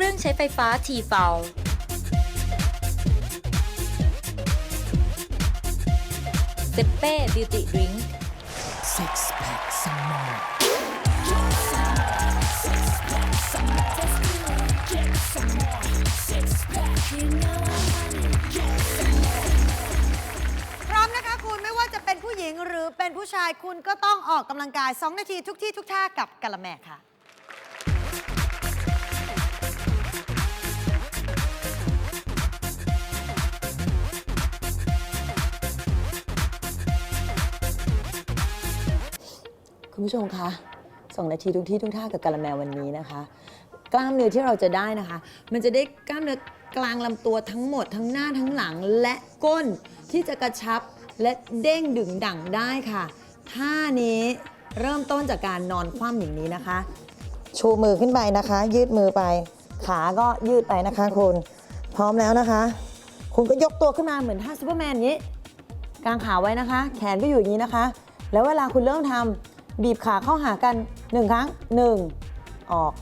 รื่องใช้ไฟฟ้าทีเฟลเซเป้บิวตี้ดริง Six pack some more พร้อมนะคะคุณไม่ว่าจะเป็นผู้หญิงหรือเป็นผู้ชายคุณก็ต้องออกกำลังกาย 2 นาทีทุกที่ทุกท่ากับกะละแมค่ะ คุณผู้ชมคะสองนาทีทุกที่ทุกท่ากับกะละแมวันนี้นะคะ กล้ามเนื้อที่เราจะได้นะคะ มันจะได้กล้ามเนื้อกลางลำตัวทั้งหมดทั้งหน้าทั้งหลังและก้นที่จะกระชับและเด้งดึงดั่งได้ค่ะท่านี้เริ่มต้นจากการนอนคว่ำอย่างนี้นะคะ ชูมือขึ้นไปนะคะ ยืดมือไป ขาก็ยืดไปนะคะคุณพร้อมแล้วนะคะ คุณก็ยกตัวขึ้นมาเหมือนท่าซูเปอร์แมนนี้กางขาไว้นะคะ แขนก็อยู่อย่างนี้นะคะ แล้วเวลาคุณเริ่มทำ บีบขาเข้าหากัน 1 ครั้ง 1 ออก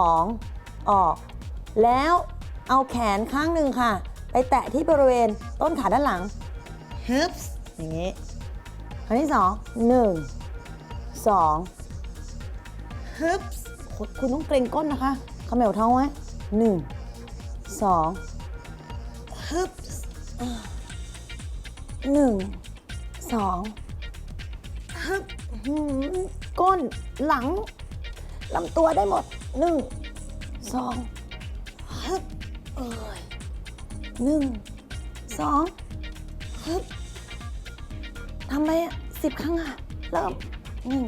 2 ออก แล้วเอาแขนข้างหนึ่งค่ะ ไปแตะที่บริเวณต้นขาด้านหลัง hips อย่างนี้ครั้งที่2 1 2 hips คุณคุณต้องเกรงก้นนะคะเขมวท้องไว้1 2 hips หนึ่งสอง ฮึบหืมก้นหลังลำตัวได้หมดหนึ่งสองฮึบเอ้ยหนึ่งสองฮึบทำไปสิบครั้งอะ เริ่มหนึ่ง